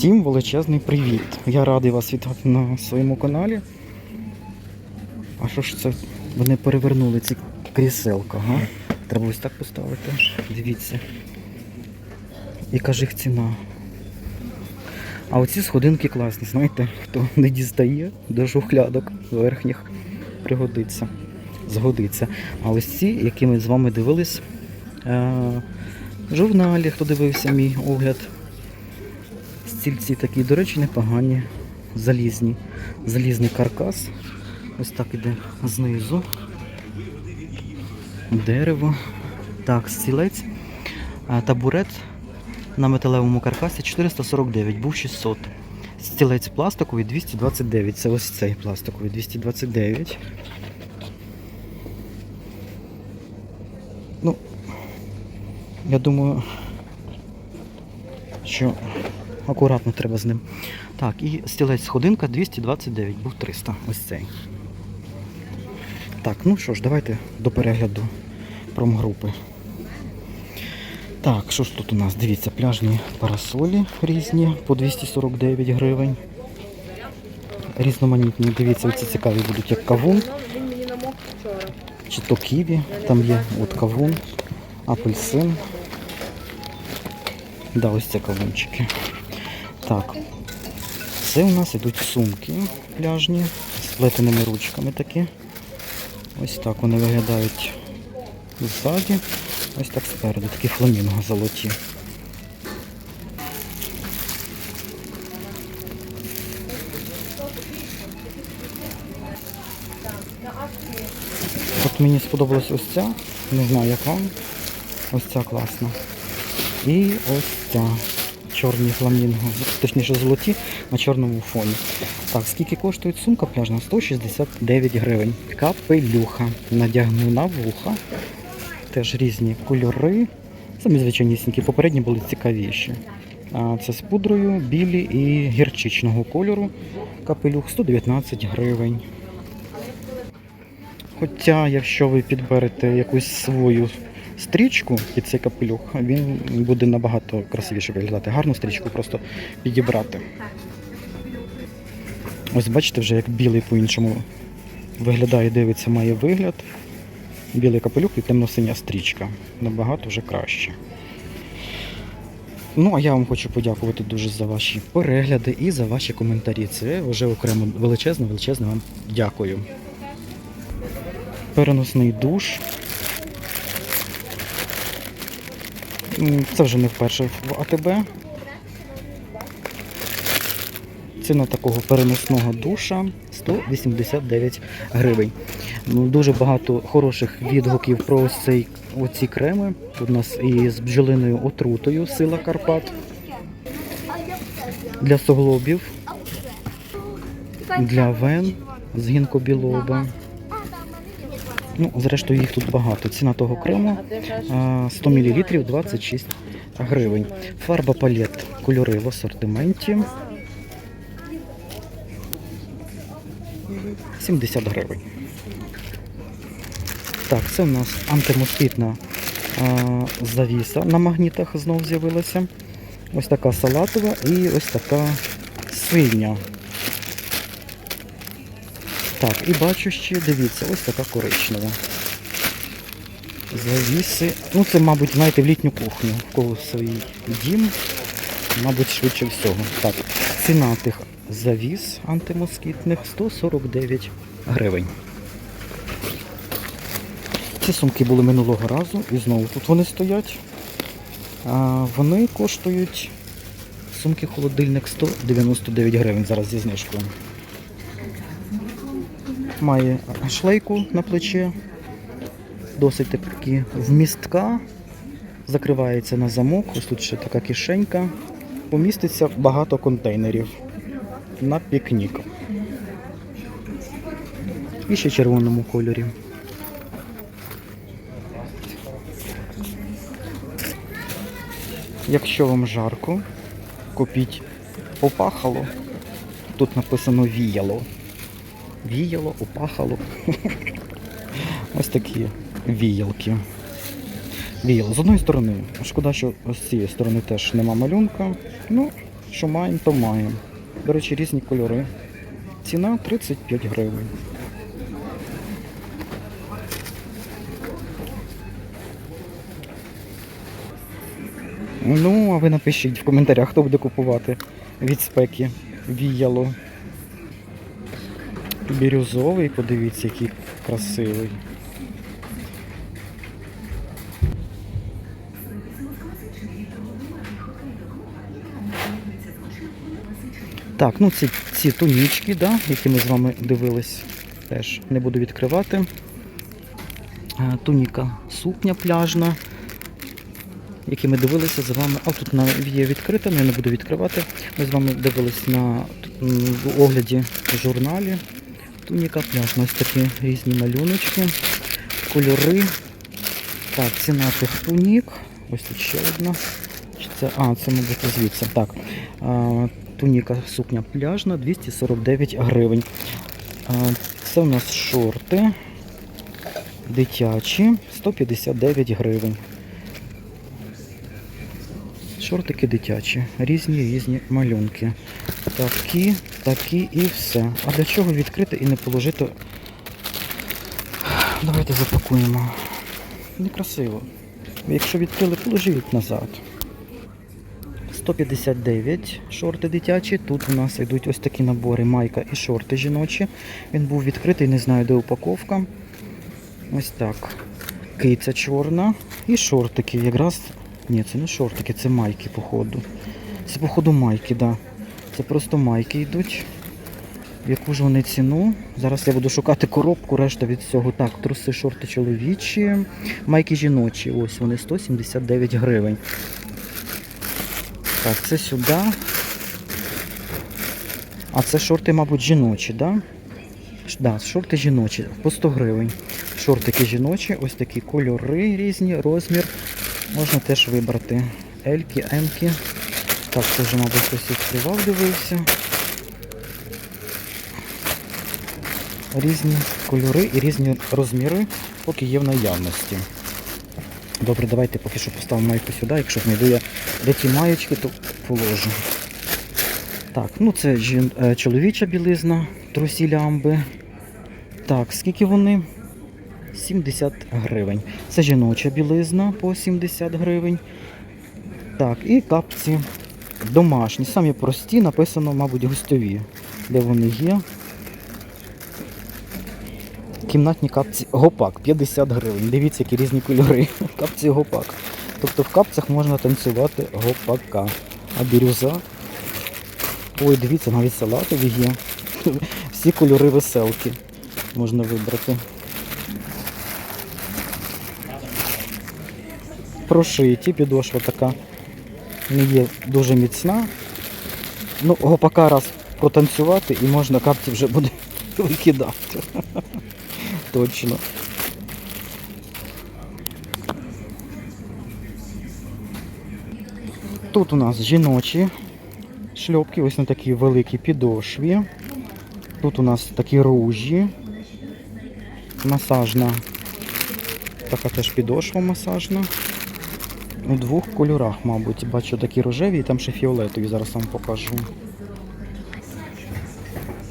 Всім величезний привіт! Я радий вас вітати на своєму каналі. А що ж це? Вони перевернули ці кріселка, га? Треба ось так поставити. Дивіться. Яка ж їх ціна. А оці сходинки класні, знаєте, хто не дістає до шухлядок верхніх, пригодиться, згодиться. А ось ці, які ми з вами дивились е, в журналі, хто дивився мій огляд. Стільці такі, до речі, непогані, залізні. Залізний каркас. Ось так іде знизу. Дерево. Так, стілець. Табурет на металевому каркасі 449, був 600. Стілець пластиковий 229. Це ось цей пластиковий 229. Ну, я думаю, що акуратно треба з ним. Так, і стілець сходинка 229, був 300. Ось цей. Так, ну що ж, давайте до перегляду промгрупи. Так, що ж тут у нас? Дивіться, пляжні парасолі різні по 249 гривень. Різноманітні, дивіться, оці цікаві будуть як кавун. Чи то ківі, там є от кавун, апельсин. Да, ось це кавунчики. Так. Це у нас ідуть сумки пляжні з плетеними ручками такі. Ось так вони виглядають ззаді. Ось так спереду, такі фламінго золоті. От мені сподобалась ось ця, не знаю як вам. Ось ця класна. І ось ця. Чорні фламінго, точніше золоті на чорному фоні. Так, скільки коштує сумка пляжна? 169 гривень. Капелюха. Надягну на вуха. Теж різні кольори. Самі звичайнісінькі, попередні були цікавіші. Це з пудрою, білі і гірчичного кольору. Капелюх 119 гривень. Хоча, якщо ви підберете якусь свою стрічку під цей капелюх, він буде набагато красивіше виглядати. Гарну стрічку просто підібрати. Ось бачите вже, як білий по-іншому виглядає, дивиться, має вигляд. Білий капелюх і темно-синя стрічка. Набагато вже краще. Ну, а я вам хочу подякувати дуже за ваші перегляди і за ваші коментарі. Це вже окремо величезне, величезне вам дякую. Переносний душ. М, Це вже не вперше в АТБ. Ціна такого переносного душа 189 гривень. Ну, Дуже багато хороших відгуків про цей, оці креми. Тут у нас і з бджолиною отрутою сила Карпат. Для суглобів, для вен з гінкобілоба. Ну, зрештою, їх тут багато. Ціна того крему 100 мл 26 гривень. Фарба палет кольори в асортименті. 70 гривень. Так, це у нас антимоскітна завіса на магнітах знов з'явилася. Ось така салатова і ось така синя. Так, і бачу ще, дивіться, ось така коричнева. Завіси. Ну, це, мабуть, знаєте, в літню кухню. В кого свій дім, мабуть, швидше всього. Так, ціна тих завіс антимоскітних 149 гривень. Ці сумки були минулого разу і знову тут вони стоять. А вони коштують сумки холодильник 199 гривень зараз зі знижкою. Має шлейку на плече, досить таки вмістка, закривається на замок, ось тут ще така кишенька. Поміститься багато контейнерів на пікнік. І ще червоному кольорі. Якщо вам жарко, купіть опахало. Тут написано віяло. Віяло, опахало. Ось такі віялки. Віяло. З одної сторони, шкода, що з цієї сторони теж нема малюнка. Ну, Що маємо, то маємо. До речі, різні кольори. Ціна 35 гривень. Ну, а ви напишіть в коментарях, хто буде купувати від спеки віяло. Бірюзовий, подивіться, який красивий. Так, ну ці, ці тунічки, да, які ми з вами дивились, теж не буду відкривати. Е, Туніка сукня пляжна, які ми дивилися з вами. А тут є відкрита, я не буду відкривати. Ми з вами дивились на в огляді в журналі. Туніка пляжна, ось такі різні малюночки, кольори. Так, ціна тих тунік. Ось тут ще одна. Це, а, це, мабуть, звідси. Так. Туніка сукня пляжна 249 гривень. Це у нас шорти дитячі 159 гривень. Шортики дитячі, різні різні малюнки. Такі, такі і все. А для чого відкрити і не положити? Давайте запакуємо. Некрасиво. Якщо відкрили, положіть назад. 159 шорти дитячі. Тут у нас йдуть ось такі набори майка і шорти жіночі. Він був відкритий, не знаю, де упаковка. Ось так. Киця чорна і шортики. Якраз. Ні, це не шортики, це майки, походу. Це, походу, майки. Да. Це просто майки йдуть. Яку ж вони ціну? Зараз я буду шукати коробку, решта від цього. Так, труси, шорти чоловічі, майки жіночі. Ось вони 179 гривень. Так, це сюди. А це шорти, мабуть, жіночі, так? Да? Да, шорти жіночі по 100 гривень. Шортики жіночі, ось такі кольори різні, розмір. Можна теж вибрати. Ельки, емки. Так, це вже, мабуть, хтось відкривав, дивився. Різні кольори і різні розміри, поки є в наявності. Добре, давайте поки що поставимо майку сюди, якщо знайду я де ті маєчки, то положу. Так, ну це е, чоловіча білизна, трусі лямби. Так, скільки вони? 70 гривень. Це жіноча білизна по 70 гривень. Так, і капці домашні, самі прості, написано, мабуть, гостьові. Де вони є? Кімнатні капці гопак 50 гривень. Дивіться, які різні кольори. Капці гопак. Тобто в капцях можна танцювати гопака. А бірюза. Ой, дивіться, навіть салатові є. Всі кольори веселки можна вибрати. Прошиті, підошва така не є дуже міцна. Ну, гопака раз протанцювати і можна капці вже буде викидати. Точно. Тут у нас жіночі шльопки, ось на такій великій підошві. Тут у нас такі ружі. Масажна. Така теж підошва масажна. У двох кольорах, мабуть. Бачу такі рожеві і там ще фіолетові, зараз вам покажу.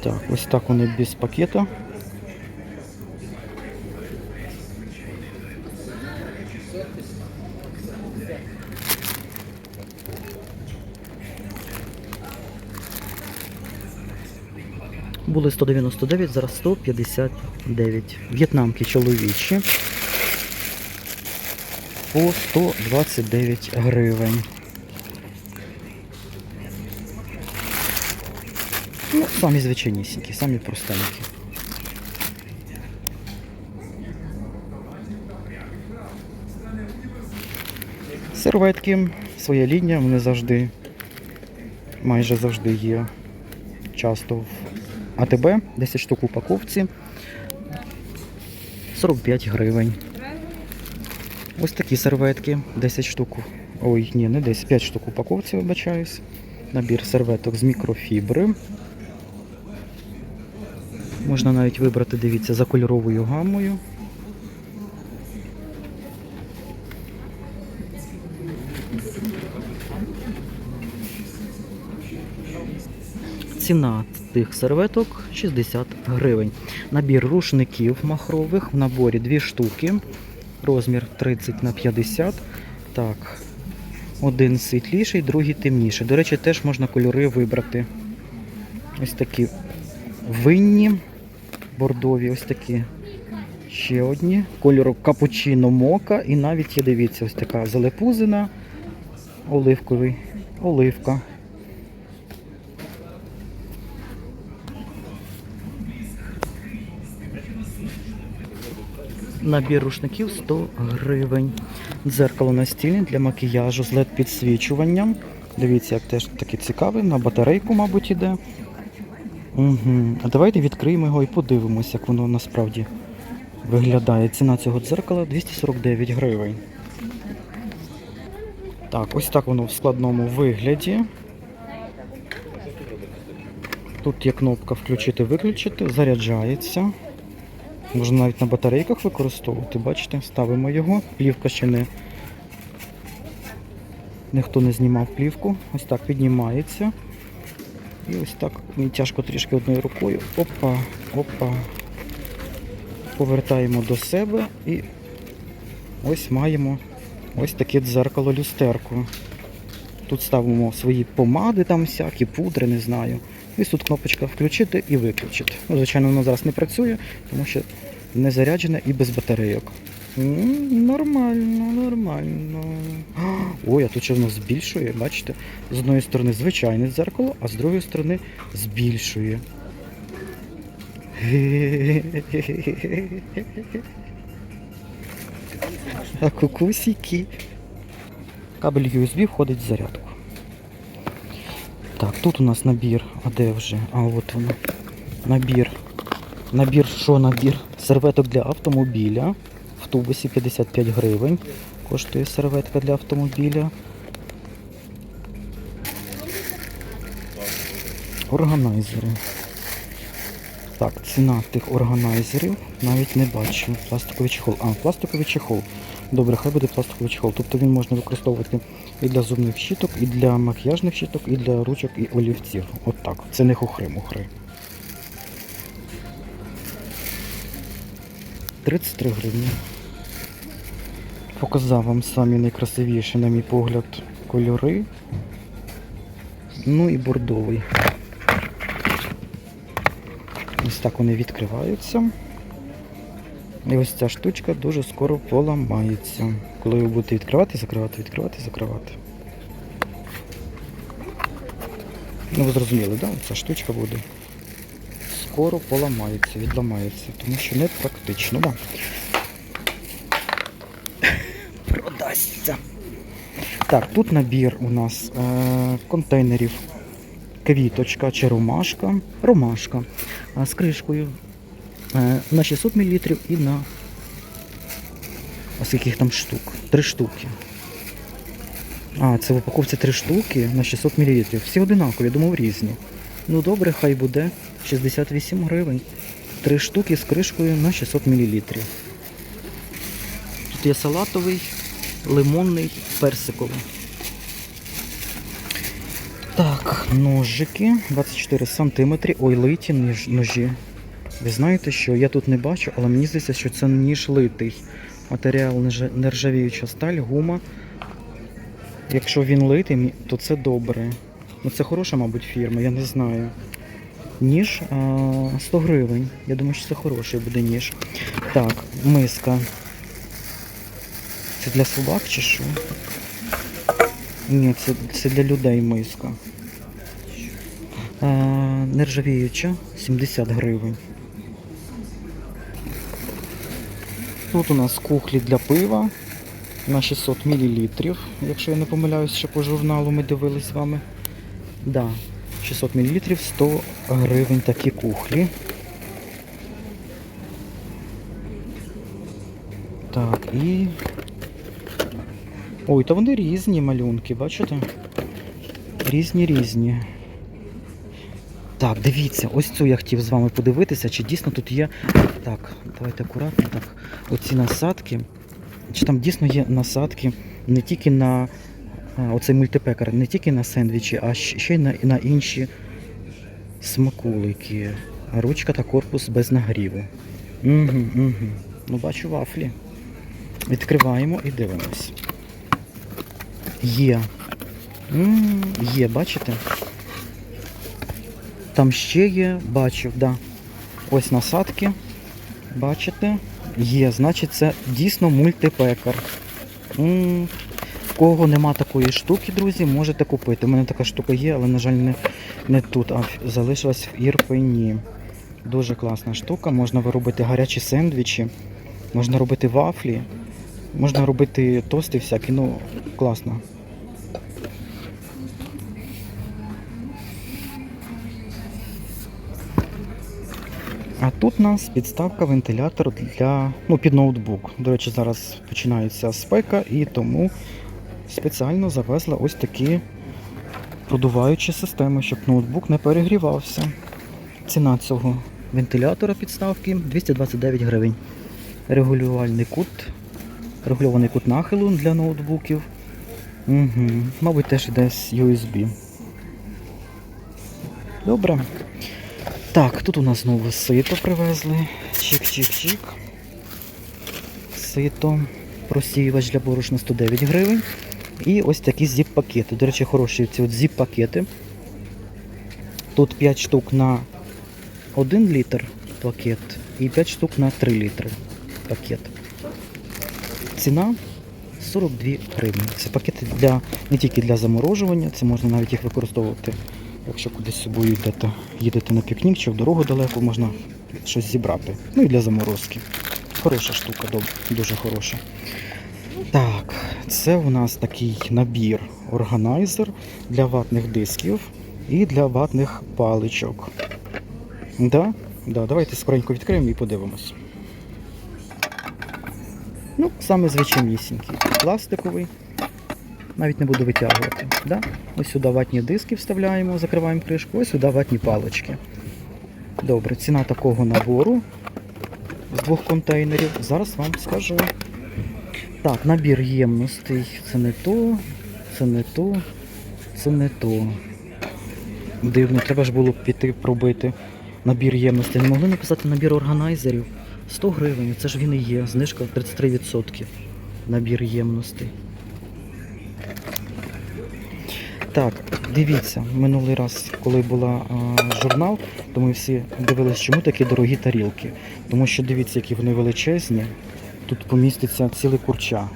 Так, ось так вони без пакета. Були 199, зараз 159. В'єтнамки чоловічі по 129 гривень. Ну, самі звичайнісінькі, самі простенькі. Серветки, своя лінія, вони завжди, майже завжди є часто в АТБ, 10 штук в упаковці, 45 гривень. Ось такі серветки, 10 штук. Ой, ні, не 10, 5 штук упаковці, вибачаюсь. Набір серветок з мікрофібри. Можна навіть вибрати, дивіться, за кольоровою гамою. ціна тих серветок 60 гривень. Набір рушників махрових в наборі 2 штуки. Розмір 30 на 50. Так. Один світліший, другий темніший. До речі, теж можна кольори вибрати. Ось такі винні, бордові, ось такі. Ще одні. Кольору капучино мока. І навіть є, дивіться, ось така залепузина, оливковий, оливка. Набір рушників 100 гривень. Дзеркало настільне для макіяжу з led підсвічуванням. Дивіться, як теж таке цікаве, на батарейку, мабуть, іде. Угу. А давайте відкриємо його і подивимося, як воно насправді виглядає. Ціна цього дзеркала 249 гривень. Так, ось так воно в складному вигляді. Тут є кнопка включити-виключити, заряджається. Можна навіть на батарейках використовувати, бачите, ставимо його. Плівка ще не. Ніхто не знімав плівку. Ось так піднімається. І ось так тяжко трішки одною рукою. Опа, опа. Повертаємо до себе і ось маємо ось таке дзеркало люстерку. Тут ставимо свої помади, там всякі, пудри, не знаю. Ось тут кнопочка включити і виключити. Ну, звичайно, воно зараз не працює, тому що не заряджене і без батарейок. Нормально, нормально. Ой, а тут ще воно збільшує, бачите? З одної сторони звичайне дзеркало, а з другої сторони збільшує. А кукусики. Кабель USB входить в зарядку. Так, тут у нас набір. А де вже? А от воно. Набір. Набір, що набір? Серветок для автомобіля. В тубусі 55 гривень. Коштує серветка для автомобіля. Органайзери. Так, ціна тих органайзерів навіть не бачу. Пластиковий чехол. А, пластиковий чехол. Добре, хай буде пластиковий чехол. Тобто він можна використовувати і для зубних щіток, і для макіяжних щіток, і для ручок і олівців. От так. Це не хухри-мухри. 33 гривні. Показав вам самі найкрасивіші, на мій погляд, кольори. Ну і бордовий. Ось так вони відкриваються. І ось ця штучка дуже скоро поламається. Коли ви будете відкривати, закривати, відкривати, закривати. Ну ви зрозуміли, да? Ця штучка буде. Скоро поламається, відламається, тому що не практично. Да? Продасться. Так, тут набір у нас е, контейнерів квіточка чи ромашка. Ромашка з кришкою на 600 мл і на скільки їх там штук? Три штуки. А, це в упаковці три штуки на 600 мл. Всі одинакові, думав різні. Ну добре, хай буде 68 гривень. Три штуки з кришкою на 600 мл. Тут є салатовий, лимонний, персиковий. Так, ножики 24 сантиметри. Ой, литі ножі. Ви знаєте що? Я тут не бачу, але мені здається, що це ніж литий. Матеріал нержавіюча сталь, гума. Якщо він литий, то це добре. Ну це хороша, мабуть, фірма, я не знаю. Ніж а, 100 гривень. Я думаю, що це хороший буде ніж. Так, миска. Це для собак чи що? Ні, це, це для людей миска. Нержавіюча 70 гривень. Тут у нас кухлі для пива на 600 мл, якщо я не помиляюсь, ще по журналу ми дивились з вами. Да, 600 мл 100 гривень такі кухлі. Так, і. Ой, та вони різні малюнки, бачите? Різні різні. Так, дивіться, ось цю я хотів з вами подивитися, чи дійсно тут є. Так, давайте акуратно, так. Оці насадки. Чи там дійсно є насадки не тільки на оцей мультипекар, не тільки на сендвічі, а ще й на, на інші Смакулики. Ручка та корпус без нагріву. Угу, угу. Ну, бачу вафлі. Відкриваємо і дивимось. Є. м є, бачите? Там ще є, бачив, да. Ось насадки. Бачите? Є, значить, це дійсно мультипекар. м В кого нема такої штуки, друзі, можете купити. У мене така штука є, але, на жаль, не, не тут, а залишилась в Ірпені. Дуже класна штука. Можна виробити гарячі сендвічі, можна робити вафлі, можна робити тости всякі. Ну, класно. А тут у нас підставка вентилятор для ну, під ноутбук. До речі, зараз починається спека і тому спеціально завезла ось такі продуваючі системи, щоб ноутбук не перегрівався. Ціна цього вентилятора підставки 229 гривень. Регулювальний кут, регульований кут нахилу для ноутбуків. Угу. Мабуть, теж йде з USB. Добре. Так, тут у нас знову сито привезли. Чик-чик-чик. Сито. Просіювач для борошна 109 гривень. І ось такі зіп-пакети. До речі, хороші ці зіп-пакети. Тут 5 штук на 1 літр пакет і 5 штук на 3 літри пакет. Ціна 42 гривні. Це пакети для, не тільки для заморожування, це можна навіть їх використовувати, якщо кудись з собою йдете, їдете на пікнік чи в дорогу далеко, можна щось зібрати. Ну і для заморозки. Хороша штука, дуже хороша. Так, це у нас такий набір органайзер для ватних дисків і для ватних паличок. Да? Да, давайте скоренько відкриємо і подивимось. Ну, саме звичайнісінький. Пластиковий. Навіть не буду витягувати. Да? Ось сюди ватні диски вставляємо, закриваємо кришку, ось сюди ватні палички. Добре, ціна такого набору з двох контейнерів. Зараз вам скажу. Так, набір ємностей. Це не то, це не то, це не то. Дивно, треба ж було б піти пробити набір ємностей. Не могли написати набір органайзерів. 100 гривень, це ж він і є. Знижка 33%. Набір ємностей. Так, дивіться, минулий раз, коли була а, журнал, то ми всі дивилися, чому такі дорогі тарілки. Тому що дивіться, які вони величезні. Тут поміститься ціле курча.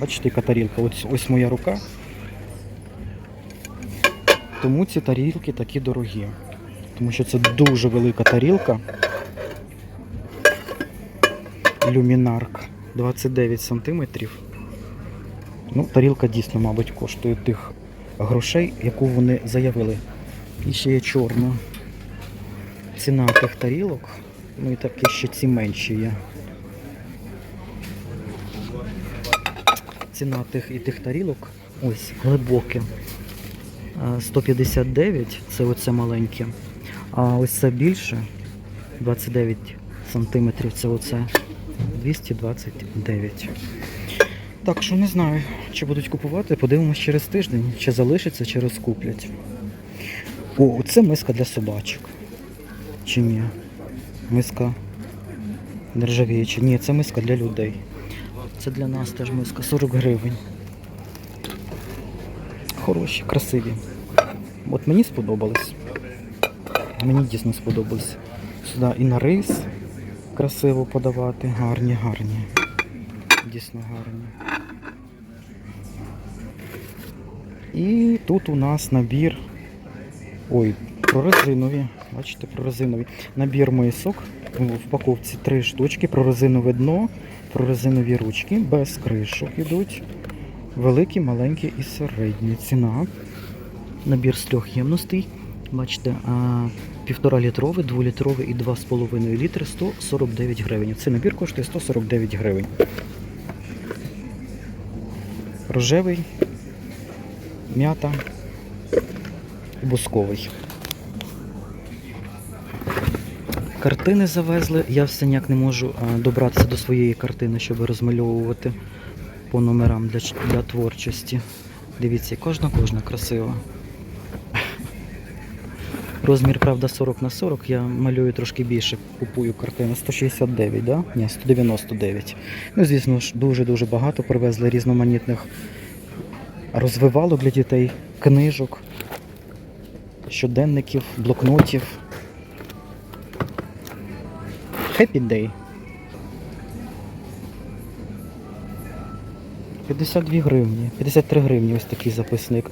Бачите, яка тарілка? Ось, ось моя рука. Тому ці тарілки такі дорогі. Тому що це дуже велика тарілка. Люмінарк 29 сантиметрів. Ну, тарілка дійсно, мабуть, коштує тих грошей, яку вони заявили. І ще є чорна. Ціна тих тарілок. Ну і такі ще ці менші є. Ціна тих і тих тарілок. Ось, глибоке. Е, 159 це оце маленьке. А ось це більше 29 сантиметрів це оце 229. Так що не знаю, чи будуть купувати, подивимось через тиждень, чи залишиться, чи розкуплять. О, це миска для собачок. Чи ні? Миска нержавіюча. Ні, це миска для людей. Це для нас теж миска 40 гривень. Хороші, красиві. От мені сподобались. Мені дійсно сподобалось. Сюди і на рис красиво подавати. Гарні, гарні. Дійсно гарні. І тут у нас набір. Ой, прорезинові. Бачите, прорезинові. Набір мисок. В упаковці три штучки, прорезинове дно, прорезинові ручки, без кришок ідуть. Великі, маленькі і середні. Ціна. Набір з трьох ємностей. Бачите, а, півтора літровий, дволітровий і 2,5 літри 149 гривень. Цей набір коштує 149 гривень. Рожевий, м'ята, бусковий. Картини завезли. Я все ніяк не можу добратися до своєї картини, щоб розмальовувати по номерам для, для творчості. Дивіться, кожна кожна красива. Розмір, правда, 40 на 40, я малюю трошки більше, купую картину 169, да? Ні, 199. Ну, звісно ж, дуже-дуже багато привезли різноманітних розвивалок для дітей, книжок, щоденників, блокнотів. Happy Day. 52 гривні, 53 гривні ось такий записник.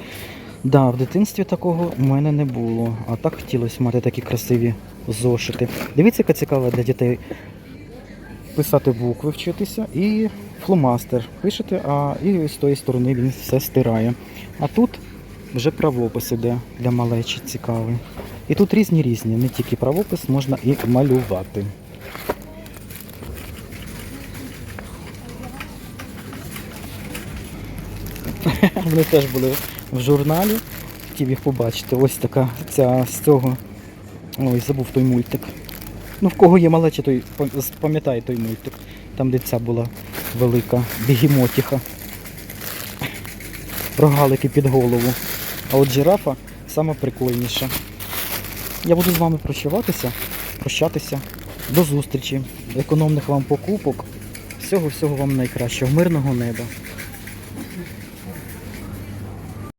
Да, в дитинстві такого у мене не було. А так хотілося мати такі красиві зошити. Дивіться, яка цікава для дітей писати букви, вчитися і фломастер. Пишете, а і з тої сторони він все стирає. А тут вже правопис іде для малечі цікавий. І тут різні різні, не тільки правопис, можна і малювати. Вони теж були в журналі. Хотів їх побачити. Ось така ця з цього. Ой, забув той мультик. Ну, в кого є малечі, той пам'ятає той мультик. Там, де ця була велика бігемотіха. Рогалики під голову. А от жирафа сама прикольніша. Я буду з вами прощаватися, прощатися. До зустрічі. Економних вам покупок. Всього-всього вам найкращого. Мирного неба.